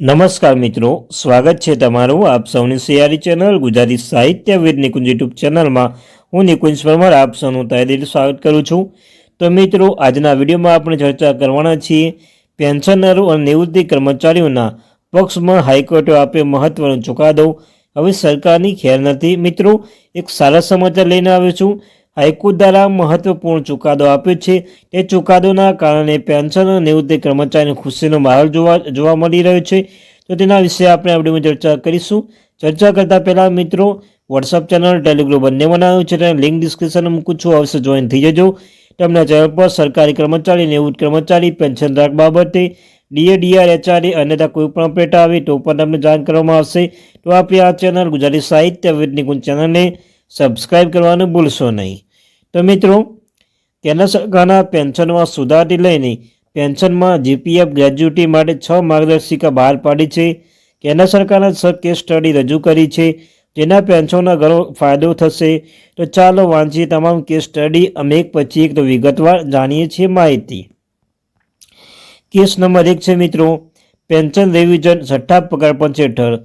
નમસ્કાર મિત્રો, સ્વાગત છે તમારું આપ સૌની સિયારી ચેનલ ગુજરાતી સાહિત્ય વિદ નિકુંજ યુટ્યુબ ચેનલમાં. હું નિકુંજ પરમાર, આપ સૌનું તહેદિલ સ્વાગત કરું છું. તો મિત્રો, આજના વિડીયોમાં આપણે ચર્ચા કરવાના છીએ પેન્શનરો અને નિવૃત્તિ કર્મચારીઓના પક્ષમાં હાઈકોર્ટે આપ્યો મહત્વનો ચુકાદો. હવે સરકારની ખેર નથી. મિત્રો, એક સારા સમાચાર લઈને આવ્યો છું. હાઈકોર્ટ દ્વારા મહત્વપૂર્ણ ચુકાદો આપ્યો છે. તે ચુકાદોના કારણે પેન્શન અને નિવૃત્તિ કર્મચારીનો ખુશીનો માહોલ જોવા જોવા મળી રહ્યો છે. તો તેના વિશે આપણે આપણે ચર્ચા કરીશું. ચર્ચા કરતા પહેલાં મિત્રો વોટ્સઅપ ચેનલ ટેલિગ્રુપ બંને બનાવ્યું છે તેને લિંક ડિસ્ક્રિપ્શનમાં મૂકું છું. અવશ્ય જોઈન થઈ જજો. તેમના ચેનલ પર સરકારી કર્મચારી, નિવૃત્ત કર્મચારી પેન્શન રાખ બાબતે ડીએ ડીઆર એચઆરએ અન્યથા કોઈ પણ અપડેટ આવે તો પણ તમને જાણ કરવામાં આવશે. તો આપણી આ ચેનલ ગુજરાતી સાહિત્ય વિદ નિકુંજ ચેનલને સબસ્ક્રાઇબ કરવાનું ભૂલશો નહીં. તો મિત્રો, કેન્દ્ર સરકારના પેન્શનમાં સુધારથી લઈને પેન્શનમાં જીપીએફ ગ્રેજ્યુટી માટે છ માર્ગદર્શિકા બહાર પાડી છે. કેન્દ્ર સરકારના છ કેસ સ્ટડી રજૂ કરી છે. જેના પેન્શનનો ઘણો ફાયદો થશે. તો ચાલો વાંચીએ તમામ કેસ સ્ટડી. અમે એક પછી એક તો વિગતવાર જાણીએ છીએ માહિતી. કેસ નંબર એક છે મિત્રો, પેન્શન રિવિઝન છઠ્ઠા પગાર પંચ હેઠળ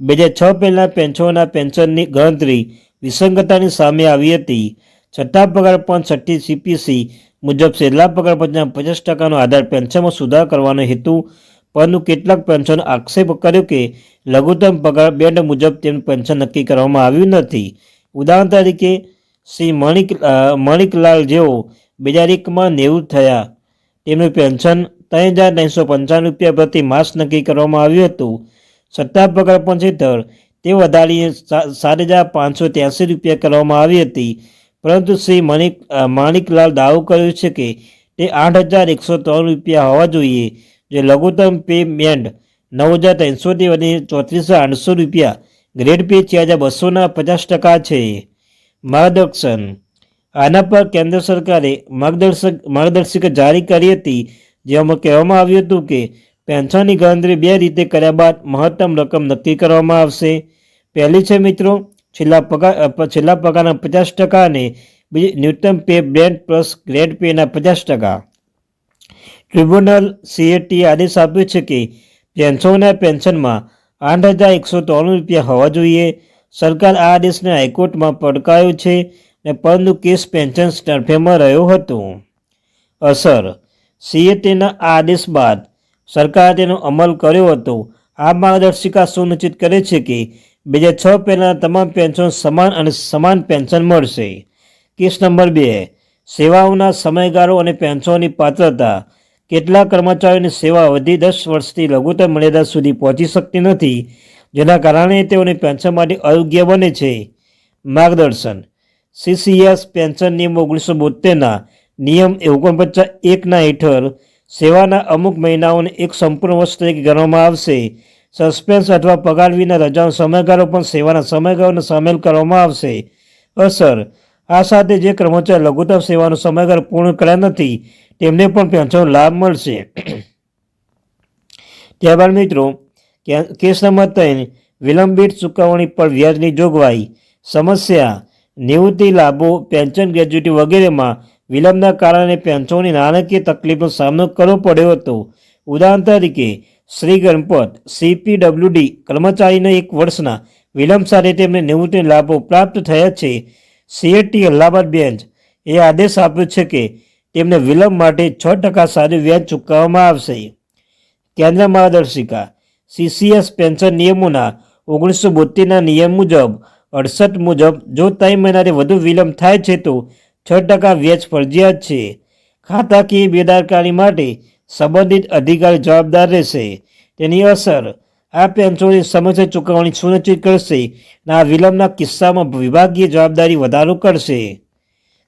બે હજાર છ પહેલાં પેન્શનના પેન્શનની ગણતરી વિસંગતતાની સામે આવી હતી. છઠ્ઠા પગાર પંચ છઠ્ઠી સીપીસી મુજબ છેલ્લા પગાર પંચના પચાસ ટકાનો આધાર પેન્શનમાં સુધાર કરવાનો હેતુ. પરંતુ કેટલાક પેન્શન આક્ષેપ કર્યો કે લઘુત્તમ પગાર બેન્ડ મુજબ તેમનું પેન્શન નક્કી કરવામાં આવ્યું નથી. ઉદાહરણ તરીકે, શ્રી મણિક મણિકલાલ જેઓ બે હજાર એકમાં નિવૃત્ત થયા. તેમનું પેન્શન ત્રણ હજાર ત્રણસો પંચાવન રૂપિયા પ્રતિ માસ નક્કી કરવામાં આવ્યું હતું. સત્તા પગાર પંચ હેઠળ તે વધારીને સાત હજાર પાંચસો ત્યાસી રૂપિયા કરવામાં આવી હતી. પરંતુ શ્રી મણિક માણિકલાલ દાવો કર્યો છે કે તે આઠ હજાર એકસો ત્રણ રૂપિયા હોવા જોઈએ. જે લઘુત્તમ પે બેન્ડ નવ હજાર ત્રણસોથી વધીને ચોત્રીસો આઠસો રૂપિયા ગ્રેડ પે ચાર હજાર બસોના પચાસ ટકા છે. માર્ગદર્શન. આના પર કેન્દ્ર સરકારે માર્ગદર્શક, માર્ગદર્શિકા જારી કરી હતી, જેમાં કહેવામાં આવ્યું હતું કે પેન્શનની ગણતરી બે રીતે કર્યા બાદ મહત્તમ રકમ નક્કી કરવામાં આવશે. પહેલી છે મિત્રો છેલ્લા પગાર છેલ્લા પગારના પચાસ ટકા અને બીજી ન્યૂનતમ pay, band plus grade pay પચાસ ટકા. ટ્રિબ્યુનલ સીએટીએ આદેશ આપ્યો છે કે પેન્શનના પેન્શનમાં આઠ હજાર એકસો ત્રણ રૂપિયા હોવા જોઈએ. સરકાર આ આદેશને હાઈકોર્ટમાં પડકાર્યો છે અને પરંતુ કેસ પેન્શન તરફેમાં રહ્યો હતો. અસર, સીએટીના આ આદેશ બાદ સરકારે તેનો અમલ કર્યો હતો. આ માર્ગદર્શિકા સુનિશ્ચિત કરે છે કે બે હજાર છ પહેલાં તમામ પેન્શન સમાન અને સમાન પેન્શન મળશે. કેસ નંબર બે. સેવાઓના સમયગાળો અને પેન્શનની પાત્રતા. કેટલા કર્મચારીઓની સેવા અવધિ દસ વર્ષથી લઘુત્તમ મર્યાદા સુધી પહોંચી શકતી નથી, જેના કારણે તેઓની પેન્શન માટે અયોગ્ય બને છે. માર્ગદર્શન. સીસીએસ પેન્શન નિયમ ઓગણીસો બોતેરના નિયમ ઓગણપચાસ એકના હેઠળ સેવાના અમુક મહિનાઓને એક સંપૂર્ણ વર્ષ તરીકે ગણવામાં આવશે. સસ્પેન્સ અથવા પગાર વિના રજાનો સમયગાળો પણ સેવાના સમયગાળાને સામેલ કરવામાં આવશે. અસર, આ સાથે જે કર્મચારી લઘુત્તમ સેવાનો સમયગાળો પૂર્ણ કર્યા નથી, તેમને પણ પેન્શન લાભ મળશે. ત્યારબાદ મિત્રો કેસ નંબર ત્રણ, વિલંબિત ચૂકવણી પર વ્યાજની જોગવાઈ, સમસ્યા, નિવૃત્તિ લાભો, પેન્શન ગ્રેજ્યુટી વગેરેમાં વિલંબના કારણે પેન્શનની નાણાકીય તકલીફનો સામનો કરવો પડ્યો હતો. ઉદાહરણ તરીકે શ્રી ગણપત સીપીડબ્લ્યુડી કર્મચારીને એક વર્ષના વિલંબ સાથે તેમને નિવૃત્તિ લાભો પ્રાપ્ત થયા છે. સીએટી અલ્હાબાદ બેન્ચ એ આદેશ આપ્યો છે કે તેમને વિલંબ માટે છ ટકા સારું વ્યાજ ચૂકવવામાં આવશે. કેન્દ્ર માર્ગદર્શિકા સીસીએસ પેન્શન નિયમોના ઓગણીસો બોતેરના નિયમ મુજબ, અડસઠ મુજબ જો ત્રણ મહિનાથી વધુ વિલંબ થાય છે તો છ ટકા વ્યાજ ફરજિયાત છે. ખાતાકીય બેદારકારી માટે સંબંધિત અધિકારી જવાબદાર રહેશે. તેની અસર, આ પેન્શનની સમસ્યા ચૂકવણી સુનિશ્ચિત કરશે અને આ વિલંબના કિસ્સામાં વિભાગીય જવાબદારી વધારો કરશે.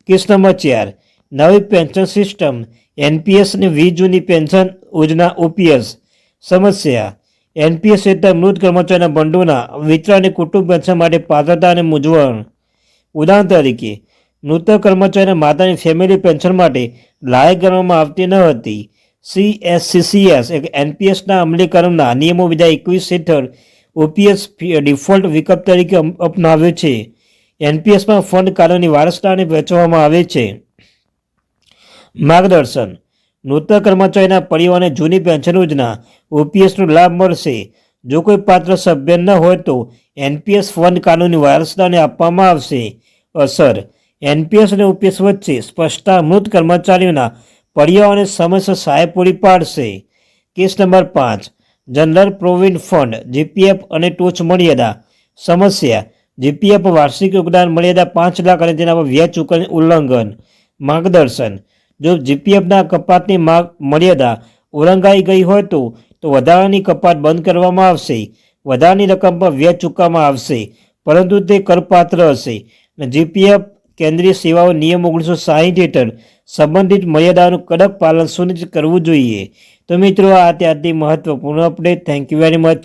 કેસ નંબર ચાર, નવી પેન્શન સિસ્ટમ, એનપીએસ અને વીસ જૂની પેન્શન યોજના ઓપીએસ. સમસ્યા, એનપીએસ હેઠળ મૃત કર્મચારીના ભંડોળના વિતરણ અને કુટુંબ પેન્શન માટે પાત્રતા અને મૂંઝવણ. ઉદાહરણ તરીકે મૃતક કર્મચારીના માતાની ફેમિલી પેન્શન માટે લાયક ગણવામાં આવતી ન હતી. સીએસસીસીએસ એટલે એનપીએસના અમલીકરણના નિયમો બે એકવીસ હેઠળ ઓપીએસ ડિફોલ્ટ વિકલ્પ તરીકે અપનાવ્યો છે. એનપીએસમાં ફંડ કાર્યોની વારસદારને વહેંચવામાં આવે છે. માર્ગદર્શન. નૂતન કર્મચારીના પરિવારને જૂની પેન્શન યોજના ઓપીએસનો લાભ મળશે. જો કોઈ પાત્ર સભ્ય ન હોય તો એનપીએસ ફંડ કાનૂની વારસદારને આપવામાં આવશે. અસર. એનપીએસ અને ઓપીએસ વચ્ચે સ્પષ્ટતા મૃત કર્મચારીઓના પરિવારોને સમયસર સહાય પૂરી પાડશે. કેસ નંબર પાંચ. જનરલ પ્રોવિડન્ટ ફંડ, જીપીએફ અને ટોચ મર્યાદા. સમસ્યા. જીપીએફ વાર્ષિક યોગદાન મર્યાદા પાંચ લાખ અને તેના પર વ્યાજ ચૂકવણી ઉલ્લંઘન. માર્ગદર્શન. જો જીપીએફના કપાતની માગ મર્યાદા ઓળંગાઈ ગઈ હોય તો તો વધારાની કપાત બંધ કરવામાં આવશે. વધારાની રકમ પર વ્યાજ ચૂકવવામાં આવશે. પરંતુ તે કરપાત્ર હશે. અને જીપીએફ કેન્દ્રીય સેવાઓ નિયમ ઓગણીસો સાહીઠ હેઠળ સંબંધિત મર્યાદાનું કડક પાલન સુનિશ્ચિત કરવું જોઈએ. તો મિત્રો, આ ત્યારથી મહત્વપૂર્ણ update thank you very much